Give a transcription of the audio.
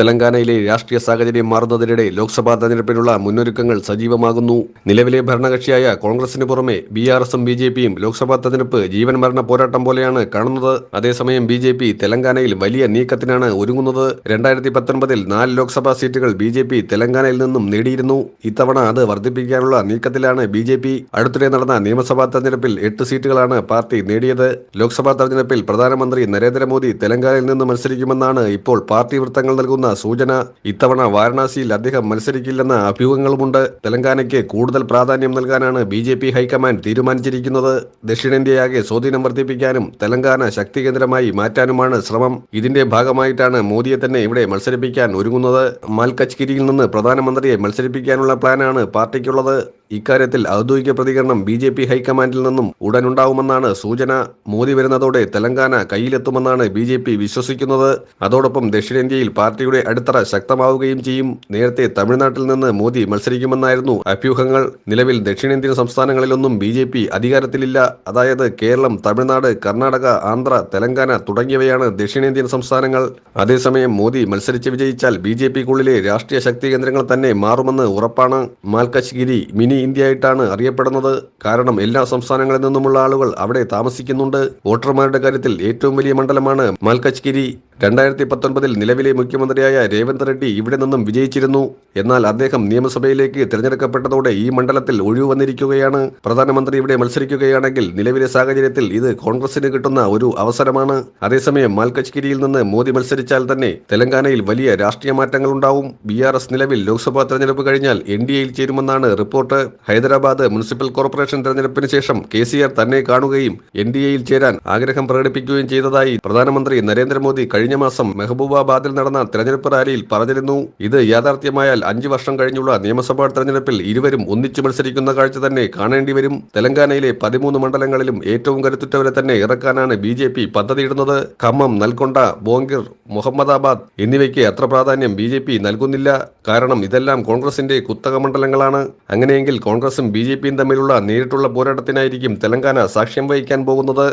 തെലങ്കാനയിലെ രാഷ്ട്രീയ സാഹചര്യം മാറുന്നതിനിടെ ലോക്സഭാ തെരഞ്ഞെടുപ്പിനുള്ള മുന്നൊരുക്കങ്ങൾ സജീവമാകുന്നു. നിലവിലെ ഭരണകക്ഷിയായ കോൺഗ്രസിന് പുറമെ ബി ആർ എസും ബി ജെ പിയും ലോക്സഭാ തെരഞ്ഞെടുപ്പ് ജീവൻ മരണ പോരാട്ടം പോലെയാണ് കാണുന്നത്. അതേസമയം ബി ജെ പി തെലങ്കാനയിൽ വലിയ നീക്കത്തിനാണ് ഒരുങ്ങുന്നത്. രണ്ടായിരത്തി പത്തൊൻപതിൽ നാല് ലോക്സഭാ സീറ്റുകൾ ബി ജെ പി തെലങ്കാനയിൽ നിന്നും നേടിയിരുന്നു. ഇത്തവണ അത് വർദ്ധിപ്പിക്കാനുള്ള നീക്കത്തിലാണ് ബി ജെ പി. അടുത്തിടെ നടന്ന നിയമസഭാ തെരഞ്ഞെടുപ്പിൽ എട്ട് സീറ്റുകളാണ് പാർട്ടി നേടിയത്. ലോക്സഭാ തെരഞ്ഞെടുപ്പിൽ പ്രധാനമന്ത്രി നരേന്ദ്രമോദി തെലങ്കാനയിൽ നിന്ന് മത്സരിക്കുമെന്നാണ് ഇപ്പോൾ പാർട്ടി വൃത്തങ്ങൾ നൽകുന്ന സൂചന. ഇത്തവണ വാരണാസിയിൽ അദ്ദേഹം മത്സരിക്കില്ലെന്ന അഭ്യൂഹങ്ങളുമുണ്ട്. തെലങ്കാനയ്ക്ക് കൂടുതൽ പ്രാധാന്യം നൽകാനാണ് ബി ജെ പി ഹൈക്കമാൻഡ് തീരുമാനിച്ചിരിക്കുന്നത്. ദക്ഷിണേന്ത്യയാകെ സ്വാധീനം വർദ്ധിപ്പിക്കാനും തെലങ്കാന ശക്തി കേന്ദ്രമായി മാറ്റാനുമാണ് ശ്രമം. ഇതിന്റെ ഭാഗമായിട്ടാണ് മോദിയെ തന്നെ ഇവിടെ മത്സരിപ്പിക്കാൻ ഒരുങ്ങുന്നത്. മാൽക്കച്ച്ഗിരിയിൽ നിന്ന് പ്രധാനമന്ത്രിയെ മത്സരിപ്പിക്കാനുള്ള പ്ലാനാണ് പാർട്ടിക്കുള്ളത്. ഇക്കാര്യത്തിൽ ഔദ്യോഗിക പ്രതികരണം ബി ജെ പി ഹൈക്കമാൻഡിൽ നിന്നും ഉടനുണ്ടാവുമെന്നാണ് സൂചന. മോദി വരുന്നതോടെ തെലങ്കാന കയ്യിലെത്തുമെന്നാണ് ബി ജെ പി വിശ്വസിക്കുന്നത്. അതോടൊപ്പം ദക്ഷിണേന്ത്യയിൽ പാർട്ടിയുടെ അടിത്തറ ശക്തമാവുകയും ചെയ്യും. നേരത്തെ തമിഴ്നാട്ടിൽ നിന്ന് മോദി മത്സരിക്കുമെന്നായിരുന്നു അഭ്യൂഹങ്ങൾ. നിലവിൽ ദക്ഷിണേന്ത്യൻ സംസ്ഥാനങ്ങളിലൊന്നും ബി ജെ പി അധികാരത്തിലില്ല. അതായത് കേരളം തമിഴ്നാട് കർണാടക ആന്ധ്ര തെലങ്കാന തുടങ്ങിയവയാണ് ദക്ഷിണേന്ത്യൻ സംസ്ഥാനങ്ങൾ. അതേസമയം മോദി മത്സരിച്ച് വിജയിച്ചാൽ ബി ജെ പിക്കുള്ളിലെ രാഷ്ട്രീയ ശക്തി കേന്ദ്രങ്ങൾ തന്നെ മാറുമെന്ന് ഉറപ്പാണ്. മാൽക്കശ്ഗിരി മിനി ഇന്ത്യ ആയിട്ടാണ് അറിയപ്പെടുന്നത്. കാരണം എല്ലാ സംസ്ഥാനങ്ങളിൽ നിന്നുമുള്ള ആളുകൾ അവിടെ താമസിക്കുന്നുണ്ട്. വോട്ടർമാരുടെ കാര്യത്തിൽ ഏറ്റവും വലിയ മണ്ഡലമാണ് മാൽക്കശ്ഗിരി രണ്ടായിരത്തി പത്തൊൻപതിൽ നിലവിലെ മുഖ്യമന്ത്രിയായ രേവന്ത് റെഡ്ഡി ഇവിടെ നിന്നും വിജയിച്ചിരുന്നു. എന്നാൽ അദ്ദേഹം നിയമസഭയിലേക്ക് തിരഞ്ഞെടുക്കപ്പെട്ടതോടെ ഈ മണ്ഡലത്തിൽ ഒഴിവ് വന്നിരിക്കുകയാണ് പ്രധാനമന്ത്രി ഇവിടെ മത്സരിക്കുകയാണെങ്കിൽ നിലവിലെ സാഹചര്യത്തിൽ ഇത് കോൺഗ്രസിന് കിട്ടുന്ന ഒരു അവസരമാണ്. അതേസമയം മാൽക്കച്ച്ഗിരിയിൽ നിന്ന് മോദി മത്സരിച്ചാൽ തന്നെ തെലങ്കാനയിൽ വലിയ രാഷ്ട്രീയ മാറ്റങ്ങൾ ആർ എസ് നിലവിൽ ലോക്സഭാ തെരഞ്ഞെടുപ്പ് കഴിഞ്ഞാൽ എൻ ഡി എയിൽ ചേരുമെന്നാണ് റിപ്പോർട്ട്. ഹൈദരാബാദ് മുനിസിപ്പൽ കോർപ്പറേഷൻ തെരഞ്ഞെടുപ്പിന് ശേഷം കെ സി ആർ തന്നെ കാണുകയും എൻ ഡി എയിൽ ചേരാൻ ആഗ്രഹം പ്രകടിപ്പിക്കുകയും ചെയ്തതായി പ്രധാനമന്ത്രി നരേന്ദ്രമോദി കഴിഞ്ഞ മാസം മെഹബൂബാബാദിൽ നടന്ന തെരഞ്ഞെടുപ്പ് റാലിയിൽ പറഞ്ഞിരുന്നു. ഇത് യാഥാർത്ഥ്യമായാൽ അഞ്ചു വർഷം കഴിഞ്ഞുള്ള നിയമസഭാ തെരഞ്ഞെടുപ്പിൽ ഇരുവരും ഒന്നിച്ചു മത്സരിക്കുന്ന കാഴ്ച തന്നെ കാണേണ്ടി വരും. തെലങ്കാനയിലെ പതിമൂന്ന് മണ്ഡലങ്ങളിലും ഏറ്റവും കരുത്തുറ്റവരെ തന്നെ ഇറക്കാനാണ് ബി ജെ പി പദ്ധതിയിടുന്നത്. ഖമ്മം നൽകൊണ്ട ബോങ്കിർ മുഹമ്മദാബാദ് എന്നിവയ്ക്ക് അത്ര പ്രാധാന്യം ബി ജെ പി നൽകുന്നില്ല. കാരണം ഇതെല്ലാം കോൺഗ്രസിന്റെ കുത്തക മണ്ഡലങ്ങളാണ്. അങ്ങനെയെങ്കിൽ കോൺഗ്രസും ബി തമ്മിലുള്ള നേരിട്ടുള്ള പോരാട്ടത്തിനായിരിക്കും തെലങ്കാന സാക്ഷ്യം വഹിക്കാൻ പോകുന്നത്.